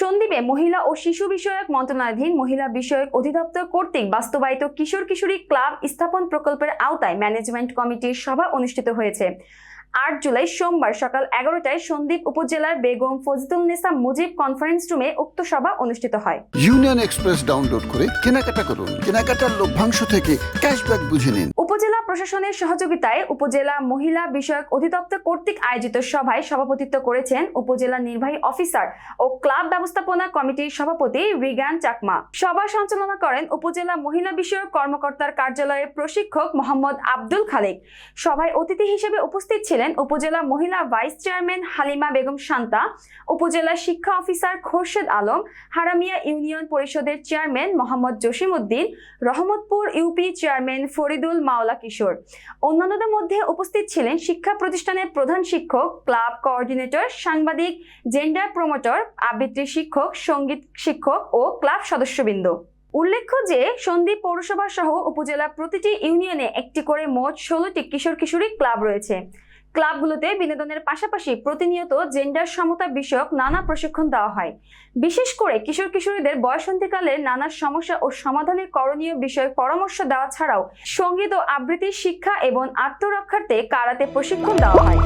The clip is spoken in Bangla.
সন্দ্বীপে মহিলা ও শিশু বিষয়ক মন্ত্রণালয়াধীন মহিলা বিষয়ক অধিদপ্তর কর্তৃক বাস্তবায়িত কিশোর কিশোরী ক্লাব স্থাপন প্রকল্পের আওতায় ম্যানেজমেন্ট কমিটির সভা অনুষ্ঠিত হয়েছে। আট জুলাই সোমবার সকাল এগারোটায় সন্দ্বীপ উপজেলার বেগম ফজিতুল নেসা মুজিব কনফারেন্স রুমে উক্ত সভা অনুষ্ঠিত হয়। ইউনিয়ন এক্সপ্রেস ডাউনলোড করে কেনাকাটা করুন। কেনাকাটার লভ্যাংশ থেকে ক্যাশব্যাক বুঝে নিন। প্রশাসনের সহযোগিতায় উপজেলা মহিলা বিষয়ক অধিদপ্তর কর্তৃক আয়োজিত সভায় সভাপতিত্ব করেছেন উপজেলা নির্বাহী অফিসার ও ক্লাব ব্যবস্থাপনা কমিটির সভাপতি রিগান চাকমা। সভা সঞ্চালনা করেন উপজেলা মহিলা বিষয়ক কর্মকর্তার কার্যালয়ের প্রশিক্ষক মোহাম্মদ আব্দুল খালেক। সভায় অতিথি হিসেবে উপস্থিত ছিলেন উপজেলা মহিলা ভাইস চেয়ারম্যান হালিমা বেগম শান্তা, উপজেলা শিক্ষা অফিসার খোরশেদ আলম, হারামিয়া ইউনিয়ন পরিষদের chairman Mohammad Jasim Uddin Rahmatpur UP chairman Faridul Maula Kishore. অন্যান্যদের মধ্যে উপস্থিত ছিলেন শিক্ষা প্রতিষ্ঠানের প্রধান শিক্ষক, ক্লাব কোঅর্ডিনেটর, সাংবাদিক, জেন্ডার প্রমোটর, আবৃত্তি শিক্ষক, সংগীত শিক্ষক ও ক্লাব সদস্যবৃন্দ। উল্লেখ্য যে, সন্দ্বীপ পৌরসভা সহ উপজেলার প্রতিটি ইউনিয়নে একটি করে মোট ষোলোটি কিশোর কিশোরী ক্লাব রয়েছে। ক্লাবগুলোতে বিনোদনের পাশাপাশি প্রতিনিয়ত জেন্ডার সমতা বিষয়ক নানা প্রশিক্ষণ দেওয়া হয়। বিশেষ করে কিশোর কিশোরীদের বয়সন্ধিকালে নানা সমস্যা ও সমাধানের করণীয় বিষয়ে পরামর্শ দেওয়া ছাড়াও সংগীত ও আবৃত্তির শিক্ষা এবং আত্মরক্ষার্থে কারাতে প্রশিক্ষণ দেওয়া হয়।